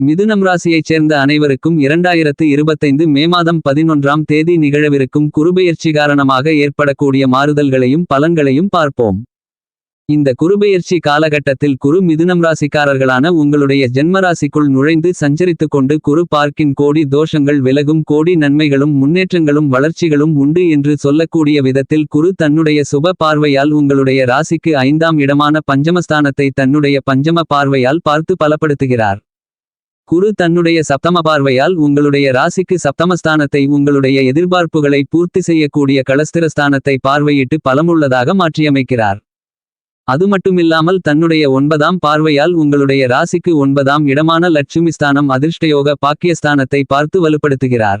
மிதுனம் ராசியைச் சேர்ந்த அனைவருக்கும் இரண்டாயிரத்து இருபத்தைந்து மே மாதம் பதினொன்றாம் தேதி நிகழவிருக்கும் குருபெயர்ச்சி காரணமாக ஏற்படக்கூடிய மாறுதல்களையும் பலன்களையும் பார்ப்போம். இந்த குருபெயர்ச்சி காலகட்டத்தில் குரு மிதுனம் ராசிக்காரர்களான உங்களுடைய ஜென்மராசிக்குள் நுழைந்து சஞ்சரித்துக் கொண்டு குரு பார்க்கின் கோடி தோஷங்கள் விலகும் கோடி நன்மைகளும் முன்னேற்றங்களும் வளர்ச்சிகளும் உண்டு என்று சொல்லக்கூடிய விதத்தில் குரு தன்னுடைய சுப பார்வையால் உங்களுடைய ராசிக்கு ஐந்தாம் இடமான பஞ்சமஸ்தானத்தை தன்னுடைய பஞ்சம பார்வையால் பார்த்து பலப்படுத்துகிறார். குரு தன்னுடைய சப்தம பார்வையால் உங்களுடைய ராசிக்கு சப்தமஸ்தானத்தை உங்களுடைய எதிர்பார்ப்புகளை பூர்த்தி செய்யக்கூடிய களஸ்திரஸ்தானத்தை பார்வையிட்டு பலமுள்ளதாக மாற்றியமைக்கிறார். அது மட்டுமில்லாமல் தன்னுடைய ஒன்பதாம் பார்வையால் உங்களுடைய ராசிக்கு ஒன்பதாம் இடமான லட்சுமி ஸ்தானம் அதிர்ஷ்டயோக பாக்கியஸ்தானத்தை பார்த்து வலுப்படுத்துகிறார்.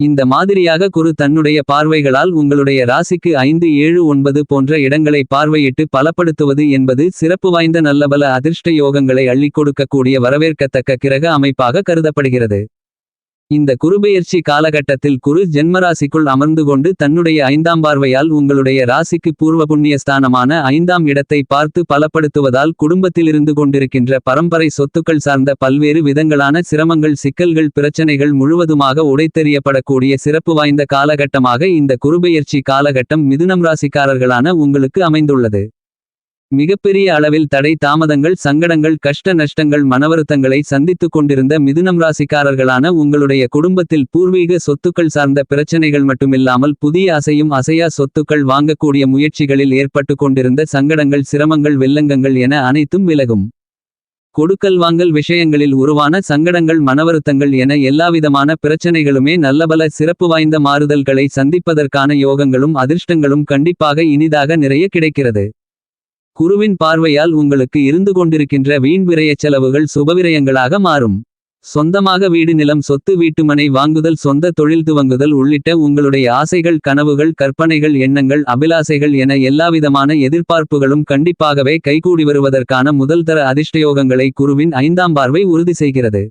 இந்த மாதிரியாக குரு தன்னுடைய பார்வைகளால் உங்களுடைய ராசிக்கு ஐந்து ஏழு ஒன்பது போன்ற இடங்களை பார்வையிட்டு பலப்படுத்துவது என்பது சிறப்பு வாய்ந்த நல்லபல அதிர்ஷ்ட யோகங்களை அள்ளிக் கொடுக்கக்கூடிய வரவேற்கத்தக்க கிரக அமைப்பாக கருதப்படுகிறது. இந்த குருபெயர்ச்சி காலகட்டத்தில் குரு ஜென்மராசிக்குள் அமர்ந்து கொண்டு தன்னுடைய ஐந்தாம் பார்வையால் உங்களுடைய ராசிக்கு பூர்வ புண்ணிய ஸ்தானமான ஐந்தாம் இடத்தை பார்த்து பலப்படுத்துவதால் குடும்பத்திலிருந்து கொண்டிருக்கின்ற பரம்பரை சொத்துக்கள் சார்ந்த பல்வேறு விதங்களான சிரமங்கள் சிக்கல்கள் பிரச்சனைகள் முழுவதுமாக உடைத்தெறியப்படக்கூடிய சிறப்பு வாய்ந்த காலகட்டமாக இந்த குருபெயர்ச்சி காலகட்டம் மிதுனம் ராசிக்காரர்களான உங்களுக்கு அமைந்துள்ளது. மிகப்பெரிய அளவில் தடை தாமதங்கள் சங்கடங்கள் கஷ்ட நஷ்டங்கள் மனவருத்தங்களை சந்தித்துக் கொண்டிருந்த மிதுனம் ராசிக்காரர்களான உங்களுடைய குடும்பத்தில் பூர்வீக சொத்துக்கள் சார்ந்த பிரச்சனைகள் மட்டுமில்லாமல் புதிய அசையும் அசையா சொத்துக்கள் வாங்கக்கூடிய முயற்சிகளில் ஏற்பட்டு கொண்டிருந்த சங்கடங்கள் சிரமங்கள் வெல்லங்கங்கள் என அனைத்தும் விலகும். கொடுக்கல் வாங்கல் விஷயங்களில் உருவான சங்கடங்கள் மனவருத்தங்கள் என எல்லாவிதமான பிரச்சனைகளுமே நல்லபல சிறப்பு வாய்ந்த மாறுதல்களை சந்திப்பதற்கான யோகங்களும் அதிர்ஷ்டங்களும் கண்டிப்பாக இனிதாக நிறைய கிடைக்கிறது. குருவின் பார்வையால் உங்களுக்கு இருந்து கொண்டிருக்கின்ற வீண் விரயச் செலவுகள் சுபவிரயங்களாக மாறும். சொந்தமாக வீடு நிலம் சொத்து வீட்டுமனை வாங்குதல் சொந்த தொழில் துவங்குதல் உள்ளிட்ட உங்களுடைய ஆசைகள் கனவுகள் கற்பனைகள் எண்ணங்கள் அபிலாசைகள் என எல்லாவிதமான எதிர்பார்ப்புகளும் கண்டிப்பாகவே கைகூடி வருவதற்கான முதல்தர அதிர்ஷ்டயோகங்களை குருவின் ஐந்தாம் பார்வை உறுதி செய்கிறது.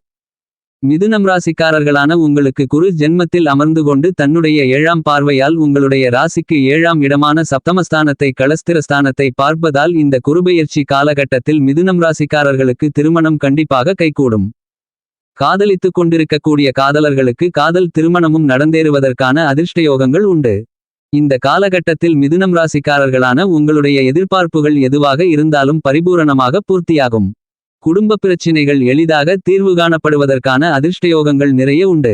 மிதுனம் ராசிக்காரர்களான உங்களுக்கு குரு ஜென்மத்தில் அமர்ந்து கொண்டு தன்னுடைய ஏழாம் பார்வையால் உங்களுடைய ராசிக்கு ஏழாம் இடமான சப்தமஸ்தானத்தை களஸ்திரஸ்தானத்தை பார்ப்பதால் இந்த குருபெயர்ச்சி காலகட்டத்தில் மிதுனம் ராசிக்காரர்களுக்கு திருமணம் கண்டிப்பாக கைகூடும். காதலித்துக் கொண்டிருக்கக்கூடிய காதலர்களுக்கு காதல் திருமணமும் நடந்தேறுவதற்கான அதிர்ஷ்டயோகங்கள் உண்டு. இந்த காலகட்டத்தில் மிதுனம் ராசிக்காரர்களான உங்களுடைய எதிர்பார்ப்புகள் எதுவாக இருந்தாலும் பரிபூரணமாக பூர்த்தியாகும். குடும்ப பிரச்சினைகள் எளிதாக தீர்வு காணப்படுவதற்கான அதிர்ஷ்டயோகங்கள் நிறைய உண்டு.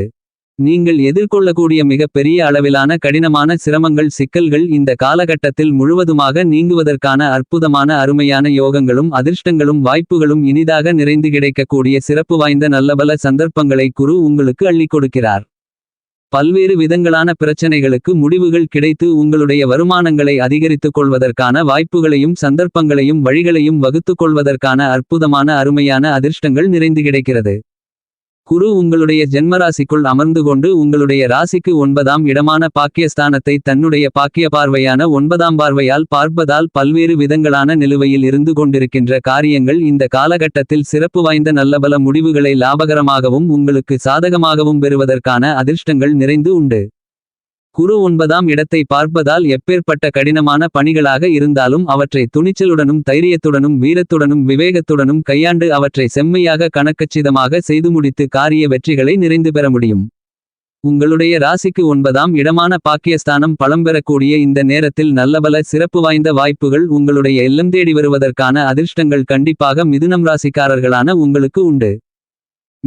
நீங்கள் எதிர்கொள்ளக்கூடிய மிக பெரிய அளவிலான கடினமான சிரமங்கள் சிக்கல்கள் இந்த காலகட்டத்தில் முழுவதுமாக நீங்குவதற்கான அற்புதமான அருமையான யோகங்களும் அதிர்ஷ்டங்களும் வாய்ப்புகளும் இனிதாக நிறைந்து கிடைக்கக்கூடிய சிறப்பு வாய்ந்த நல்லபல சந்தர்ப்பங்களை குரு உங்களுக்கு அள்ளிக் கொடுக்கிறார். பல்வேறு விதங்களான பிரச்சனைகளுக்கு முடிவுகள் கிடைத்து உங்களுடைய வருமானங்களை அதிகரித்துக் கொள்வதற்கான வாய்ப்புகளையும் சந்தர்ப்பங்களையும் வழிகளையும் வகுத்துக் கொள்வதற்கான அற்புதமான அருமையான அதிர்ஷ்டங்கள் நிறைந்து கிடைக்கிறது. குரு உங்களுடைய ஜென்மராசிக்குள் அமர்ந்து கொண்டு உங்களுடைய ராசிக்கு ஒன்பதாம் இடமான பாக்கியஸ்தானத்தை தன்னுடைய பாக்கிய பார்வையான ஒன்பதாம் பார்வையால் பார்ப்பதால் பல்வேறு விதங்களான நிலுவையில் இருந்து கொண்டிருக்கின்ற காரியங்கள் இந்த காலகட்டத்தில் சிறப்பு வாய்ந்த நல்லபல முடிவுகளை லாபகரமாகவும் உங்களுக்கு சாதகமாகவும் பெறுவதற்கான அதிர்ஷ்டங்கள் நிறைந்து உண்டு. குரு ஒன்பதாம் இடத்தை பார்ப்பதால் எப்பேற்பட்ட கடினமான பணிகளாக இருந்தாலும் அவற்றை துணிச்சலுடனும் தைரியத்துடனும் வீரத்துடனும் விவேகத்துடனும் கையாண்டு அவற்றை செம்மையாக கணக்கச்சிதமாக செய்து முடித்து காரிய வெற்றிகளை நிறைந்து பெற முடியும். உங்களுடைய ராசிக்கு ஒன்பதாம் இடமான பாக்கியஸ்தானம் பலம்பெறக்கூடிய இந்த நேரத்தில் நல்லபல சிறப்பு வாய்ந்த வாய்ப்புகள் உங்களுடைய இல்லம் தேடி வருவதற்கான அதிர்ஷ்டங்கள் கண்டிப்பாக மிதுனம் ராசிக்காரர்களான உங்களுக்கு உண்டு.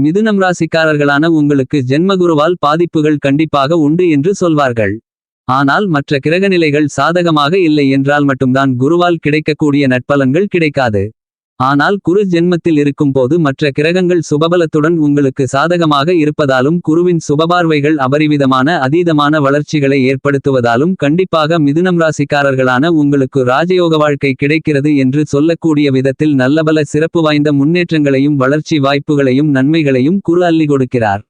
மிதுனம் ராசிக்காரர்களான உங்களுக்கு ஜென்மகுருவால் பாதிப்புகள் கண்டிப்பாக உண்டு என்று சொல்வார்கள். ஆனால் மற்ற கிரகநிலைகள் சாதகமாக இல்லை என்றால் மட்டும்தான் குருவால் கிடைக்கக்கூடிய நட்பலன்கள் கிடைக்காது. ஆனால் குரு ஜென்மத்தில் இருக்கும்போது மற்ற கிரகங்கள் சுபபலத்துடன் உங்களுக்கு சாதகமாக இருப்பதாலும் குருவின் சுபபார்வைகள் அபரிவிதமான அதீதமான வளர்ச்சிகளை ஏற்படுத்துவதாலும் கண்டிப்பாக மிதுனம் ராசிக்காரர்களான உங்களுக்கு ராஜயோக வாழ்க்கை கிடைக்கிறது என்று சொல்லக்கூடிய விதத்தில் நல்லபல சிறப்பு வாய்ந்த முன்னேற்றங்களையும் வளர்ச்சி வாய்ப்புகளையும் நன்மைகளையும் குரு அள்ளி கொடுக்கிறார்.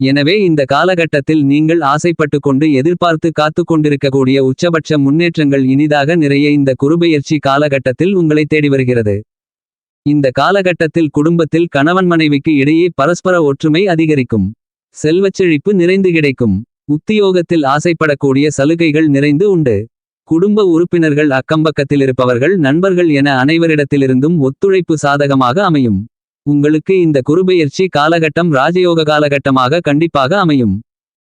எனவே இந்த காலகட்டத்தில் நீங்கள் ஆசைப்பட்டு கொண்டு எதிர்பார்த்து காத்துக் கொண்டிருக்கக்கூடிய உச்சபட்ச முன்னேற்றங்கள் இனிதாக நிறைய இந்த குருபெயர்ச்சி காலகட்டத்தில் உங்களை தேடி வருகிறது. இந்த காலகட்டத்தில் குடும்பத்தில் கணவன் மனைவிக்கு இடையே பரஸ்பர ஒற்றுமை அதிகரிக்கும். செல்வச்செழிப்பு நிறைந்து கிடைக்கும். உத்தியோகத்தில் ஆசைப்படக்கூடிய சலுகைகள் நிறைந்து உண்டு. குடும்ப உறுப்பினர்கள் அக்கம்பக்கத்திலிருப்பவர்கள் நண்பர்கள் என அனைவரிடத்திலிருந்தும் ஒத்துழைப்பு சாதகமாக அமையும். உங்களுக்கு இந்த குருபெயர்ச்சி காலகட்டம் ராஜயோக காலகட்டமாக கண்டிப்பாக அமையும்.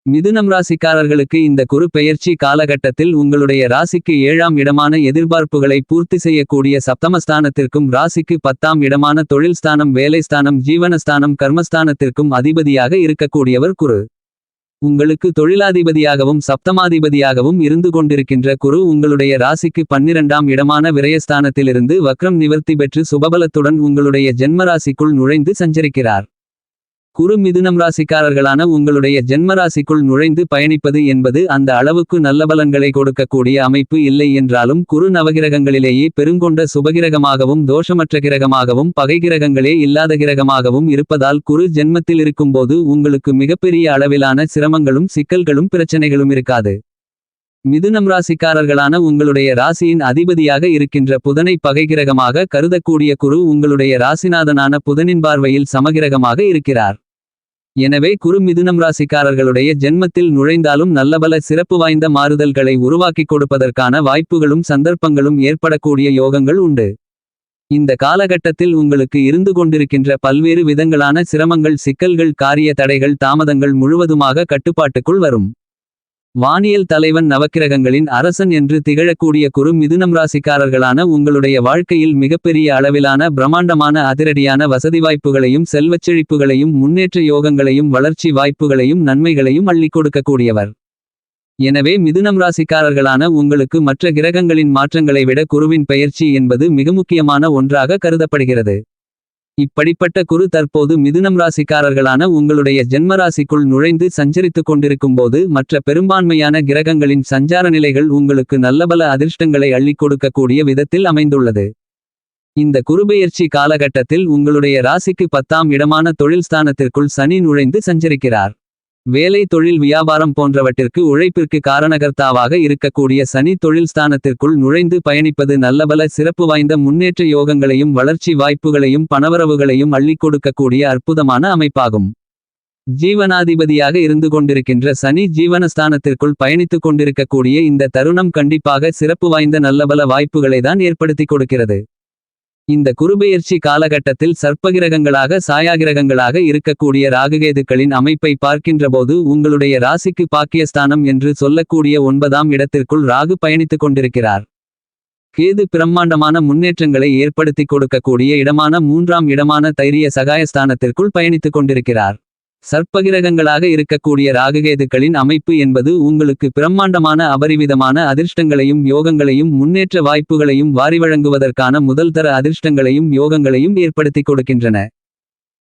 மிதுனம் ராசிக்காரர்களுக்கு இந்த குரு பெயர்ச்சி காலகட்டத்தில் உங்களுடைய ராசிக்கு ஏழாம் இடமான எதிர்பார்ப்புகளை பூர்த்தி செய்யக்கூடிய சப்தமஸ்தானத்திற்கும் ராசிக்கு பத்தாம் இடமான தொழில் ஸ்தானம் வேலை ஸ்தானம் ஜீவனஸ்தானம் கர்மஸ்தானத்திற்கும் அதிபதியாக இருக்கக்கூடியவர் குரு. உங்களுக்கு தொழிலாதிபதியாகவும் சப்தமாதிபதியாகவும் இருந்து கொண்டிருக்கின்ற குரு உங்களுடைய ராசிக்கு பன்னிரண்டாம் இடமான விரயஸ்தானத்திலிருந்து வக்ரம் நிவர்த்தி பெற்று சுபபலத்துடன் உங்களுடைய ஜென்மராசிக்குள் நுழைந்து சஞ்சரிக்கிறார். குரு மிதுனம் ராசிக்காரர்களான உங்களுடைய ஜென்மராசிக்குள் நுழைந்து பயணிப்பது என்பது அந்த அளவுக்கு நல்ல பலன்களை கொடுக்கக்கூடிய அமைப்பு இல்லை என்றாலும் குரு நவகிரகங்களிலேயே பெருங்கொண்ட சுபகிரகமாகவும் தோஷமற்ற கிரகமாகவும் பகைகிரகங்களே இல்லாத கிரகமாகவும் இருப்பதால் குரு ஜென்மத்தில் இருக்கும்போது உங்களுக்கு மிகப்பெரிய அளவிலான சிரமங்களும் சிக்கல்களும் பிரச்சனைகளும் இருக்காது. மிதுனம் ராசிக்காரர்களான உங்களுடைய ராசியின் அதிபதியாக இருக்கின்ற புதனை பகைகிரகமாக கருதக்கூடிய குரு உங்களுடைய ராசிநாதனான புதனின் பார்வையில் சமகிரகமாக இருக்கிறார். எனவே குரு மிதுனம் ராசிக்காரர்களுடைய ஜென்மத்தில் நுழைந்தாலும் நல்லபல சிறப்பு வாய்ந்த மாறுதல்களை உருவாக்கிக் கொடுப்பதற்கான வாய்ப்புகளும் சந்தர்ப்பங்களும் ஏற்படக்கூடிய யோகங்கள் உண்டு. இந்த காலகட்டத்தில் உங்களுக்கு இருந்து கொண்டிருக்கின்ற பல்வேறு விதங்களான சிரமங்கள் சிக்கல்கள் காரிய தடைகள் தாமதங்கள் முழுவதுமாக கட்டுப்பாட்டுக்குள் வரும். வானியல் தலைவன் நவக்கிரகங்களின் அரசன் என்று திகழக்கூடிய குரு மிதுனம் ராசிக்காரர்களான உங்களுடைய வாழ்க்கையில் மிகப்பெரிய அளவிலான பிரம்மாண்டமான அதிரடியான வசதி வாய்ப்புகளையும் செல்வச்செழிப்புகளையும் முன்னேற்ற யோகங்களையும் வளர்ச்சி வாய்ப்புகளையும் நன்மைகளையும் அள்ளிக் கொடுக்கக்கூடியவர். எனவே மிதுனம் ராசிக்காரர்களான உங்களுக்கு மற்ற கிரகங்களின் மாற்றங்களை விட குருவின் பெயர்ச்சி என்பது மிக முக்கியமான ஒன்றாக கருதப்படுகிறது. இப்படிப்பட்ட குரு தற்போது மிதுனம் ராசிக்காரர்களான உங்களுடைய ஜென்மராசிக்குள் நுழைந்து சஞ்சரித்துக் கொண்டிருக்கும்போது மற்ற பெரும்பான்மையான கிரகங்களின் சஞ்சார நிலைகள் உங்களுக்கு நல்லபல அதிர்ஷ்டங்களை அள்ளிக் கொடுக்கக்கூடிய விதத்தில் அமைந்துள்ளது. இந்த குருபெயர்ச்சி காலகட்டத்தில் உங்களுடைய ராசிக்கு பத்தாம் இடமான தொழில் ஸ்தானத்திற்குள் சனி நுழைந்து சஞ்சரிக்கிறார். வேலை தொழில் வியாபாரம் போன்றவற்றிற்கு உழைப்பிற்கு காரணகர்த்தாவாக இருக்கக்கூடிய சனி தொழில் ஸ்தானத்திற்குள் நுழைந்து பயணிப்பது நல்லபல சிறப்பு வாய்ந்த முன்னேற்ற யோகங்களையும் வளர்ச்சி வாய்ப்புகளையும் பணவரவுகளையும் அள்ளிக் கொடுக்கக்கூடிய அற்புதமான அமைப்பாகும். ஜீவனாதிபதியாக இருந்து கொண்டிருக்கின்ற சனி ஜீவனஸ்தானத்திற்குள் பயணித்துக் கொண்டிருக்கக்கூடிய இந்த தருணம் கண்டிப்பாக சிறப்பு வாய்ந்த நல்லபல வாய்ப்புகளை தான் ஏற்படுத்திக் கொடுக்கிறது. இந்த குருபெயர்ச்சி காலகட்டத்தில் சர்ப்பகிரகங்களாக சாயாகிரகங்களாக இருக்கக்கூடிய ராகுகேதுக்களின் அமைப்பை பார்க்கின்றபோது உங்களுடைய ராசிக்கு பாக்கியஸ்தானம் என்று சொல்லக்கூடிய ஒன்பதாம் இடத்திற்குள் ராகு பயணித்துக் கொண்டிருக்கிறார். கேது பிரம்மாண்டமான முன்னேற்றங்களை ஏற்படுத்திக் கொடுக்கக்கூடிய இடமான மூன்றாம் இடமான தைரிய சகாயஸ்தானத்திற்குள் பயணித்துக் கொண்டிருக்கிறார். சர்ப்பகிரகங்களாக இருக்கக்கூடிய ராககேதுக்களின் அமைப்பு என்பது உங்களுக்கு பிரம்மாண்டமான அபரிவிதமான அதிர்ஷ்டங்களையும் யோகங்களையும் முன்னேற்ற வாய்ப்புகளையும் வாரி வழங்குவதற்கான முதல்தர அதிர்ஷ்டங்களையும் யோகங்களையும் ஏற்படுத்திக் கொடுக்கின்றன.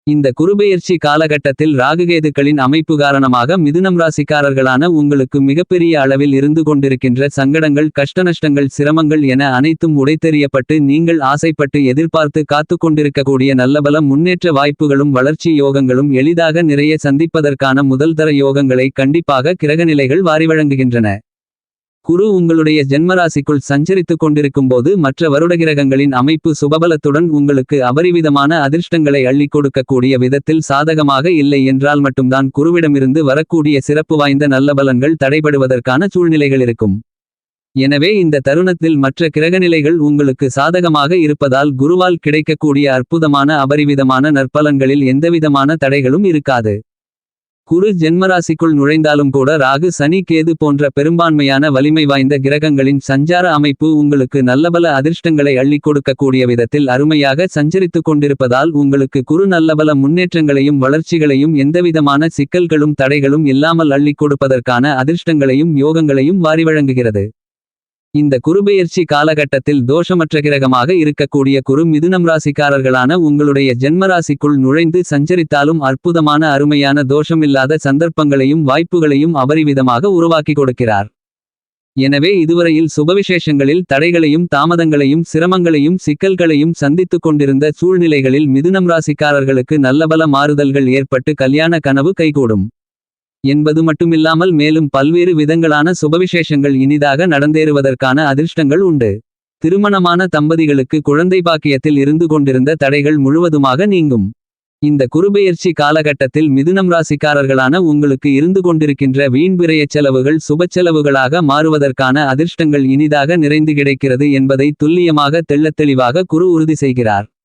இந்த குருபெயர்ச்சி காலகட்டத்தில் ராகுகேதுக்களின் அமைப்பு காரணமாக மிதுனம் ராசிக்காரர்களான உங்களுக்கு மிகப்பெரிய அளவில் இருந்து கொண்டிருக்கின்ற சங்கடங்கள் கஷ்டநஷ்டங்கள் சிரமங்கள் என அனைத்தும் உடைத்தெறியப்பட்டு நீங்கள் ஆசைப்பட்டு எதிர்பார்த்து காத்து கொண்டிருக்கக்கூடிய நல்லபல முன்னேற்ற வாய்ப்புகளும் வளர்ச்சி யோகங்களும் எளிதாக நிறைய சந்திப்பதற்கான முதல்தர யோகங்களை கண்டிப்பாக கிரகநிலைகள் வாரிவழங்குகின்றன. குரு உங்களுடைய ஜென்மராசிக்குள் சஞ்சரித்துக் கொண்டிருக்கும்போது மற்ற வருடகிரகங்களின் அமைப்பு சுபபலத்துடன் உங்களுக்கு அபரிவிதமான அதிர்ஷ்டங்களை அள்ளிக் கொடுக்கக்கூடிய விதத்தில் சாதகமாக இல்லை என்றால் மட்டும்தான் குருவிடமிருந்து வரக்கூடிய சிறப்பு வாய்ந்த நல்ல பலன்கள் தடைபடுவதற்கான சூழ்நிலைகள் இருக்கும். எனவே இந்த தருணத்தில் மற்ற கிரகநிலைகள் உங்களுக்கு சாதகமாக இருப்பதால் குருவால் கிடைக்கக்கூடிய அற்புதமான அபரிவிதமான நற்பலன்களில் எந்தவிதமான தடைகளும் இருக்காது. குரு ஜென்மராசிக்குள் நுழைந்தாலும் கூட ராகு சனி கேது போன்ற பெரும்பான்மையான வலிமை வாய்ந்த கிரகங்களின் சஞ்சார அமைப்பு உங்களுக்கு நல்லபல அதிர்ஷ்டங்களை அள்ளி கொடுக்கக்கூடிய விதத்தில் அருமையாக சஞ்சரித்துக் கொண்டிருப்பதால் உங்களுக்கு குரு நல்லபல முன்னேற்றங்களையும் வளர்ச்சிகளையும் எந்தவிதமான சிக்கல்களும் தடைகளும் இல்லாமல் அள்ளிக் கொடுப்பதற்கான அதிர்ஷ்டங்களையும் யோகங்களையும் வாரி வழங்குகிறது. இந்த குருபெயர்ச்சி காலகட்டத்தில் தோஷமற்ற கிரகமாக இருக்கக்கூடிய குரு மிதுனம் ராசிக்காரர்களான உங்களுடைய ஜென்மராசிக்குள் நுழைந்து சஞ்சரித்தாலும் அற்புதமான அருமையான தோஷமில்லாத சந்தர்ப்பங்களையும் வாய்ப்புகளையும் அபரிவிதமாக உருவாக்கிக் கொடுக்கிறார். எனவே இதுவரையில் சுபவிசேஷங்களில் தடைகளையும் தாமதங்களையும் சிரமங்களையும் சிக்கல்களையும் சந்தித்துக் கொண்டிருந்த சூழ்நிலைகளில் மிதுனம் ராசிக்காரர்களுக்கு நல்லபல மாறுதல்கள் ஏற்பட்டு கல்யாண கனவு கைகூடும். என்பது மட்டுமில்லாமல் மேலும் பல்வேறு விதங்களான சுபவிசேஷங்கள் இனிதாக நடந்தேறுவதற்கான அதிர்ஷ்டங்கள் உண்டு. திருமணமான தம்பதிகளுக்கு குழந்தை பாக்கியத்தில் இருந்து கொண்டிருந்த தடைகள் முழுவதுமாக நீங்கும். இந்த குறுபெயர்ச்சி காலகட்டத்தில் மிதுனம் ராசிக்காரர்களான உங்களுக்கு இருந்து கொண்டிருக்கின்ற வீண் செலவுகள் சுபச்செலவுகளாக மாறுவதற்கான அதிர்ஷ்டங்கள் இனிதாக நிறைந்து கிடைக்கிறது என்பதை துல்லியமாக தெள்ளத்தெளிவாக குரு உறுதி செய்கிறார்.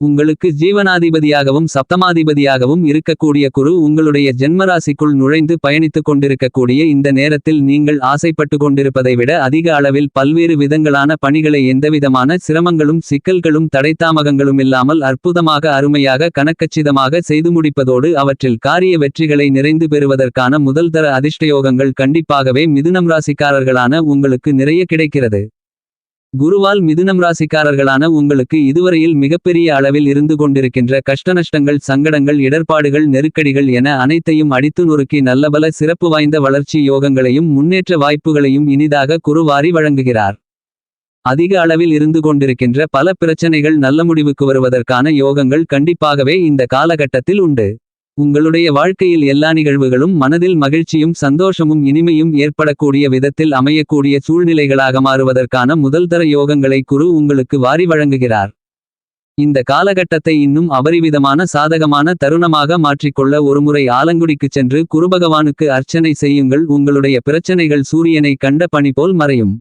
உங்களுக்கு ஜீவனாதிபதியாகவும் சப்தமாதிபதியாகவும் இருக்கக்கூடிய குரு உங்களுடைய ஜென்மராசிக்குள் நுழைந்து பயணித்துக் கொண்டிருக்கக்கூடிய இந்த நேரத்தில் நீங்கள் ஆசைப்பட்டு கொண்டிருப்பதை விட அதிக அளவில் பல்வேறு விதங்களான பணிகளை எந்தவிதமான சிரமங்களும் சிக்கல்களும் தடைத்தாமகங்களும் இல்லாமல் அற்புதமாக அருமையாக கணக்கச்சிதமாக செய்து முடிப்பதோடு அவற்றில் காரிய வெற்றிகளை நிறைந்து பெறுவதற்கான முதல்தர அதிர்ஷ்டயோகங்கள் கண்டிப்பாகவே மிதுனம் ராசிக்காரர்களான உங்களுக்கு நிறைய கிடைக்கிறது. குருவால் மிதுனம் ராசிக்காரர்களான உங்களுக்கு இதுவரையில் மிகப்பெரிய அளவில் இருந்து கொண்டிருக்கின்ற கஷ்டநஷ்டங்கள் சங்கடங்கள் இடர்பாடுகள் நெருக்கடிகள் என அனைத்தையும் அடித்து நொறுக்கி நல்லபல சிறப்பு வாய்ந்த வளர்ச்சி யோகங்களையும் முன்னேற்ற வாய்ப்புகளையும் இனிதாக குருவாரி வழங்குகிறார். அதிக அளவில் இருந்து கொண்டிருக்கின்ற பல பிரச்சனைகள் நல்ல முடிவுக்கு வருவதற்கான யோகங்கள் கண்டிப்பாகவே இந்த காலகட்டத்தில் உண்டு. உங்களுடைய வாழ்க்கையில் எல்லா நிகழ்வுகளும் மனதில் மகிழ்ச்சியும் சந்தோஷமும் இனிமையும் ஏற்படக்கூடிய விதத்தில் அமையக்கூடிய சூழ்நிலைகளாக மாறுவதற்கான முதல்தர யோகங்களை குரு உங்களுக்கு வாரி வழங்குகிறார். இந்த காலகட்டத்தை இன்னும் அபரிவிதமான சாதகமான தருணமாக மாற்றிக்கொள்ள ஒருமுறை ஆலங்குடிக்குச் சென்று குருபகவானுக்கு அர்ச்சனை செய்யுங்கள். உங்களுடைய பிரச்சனைகள் சூரியனை கண்ட பணி போல் மறையும்.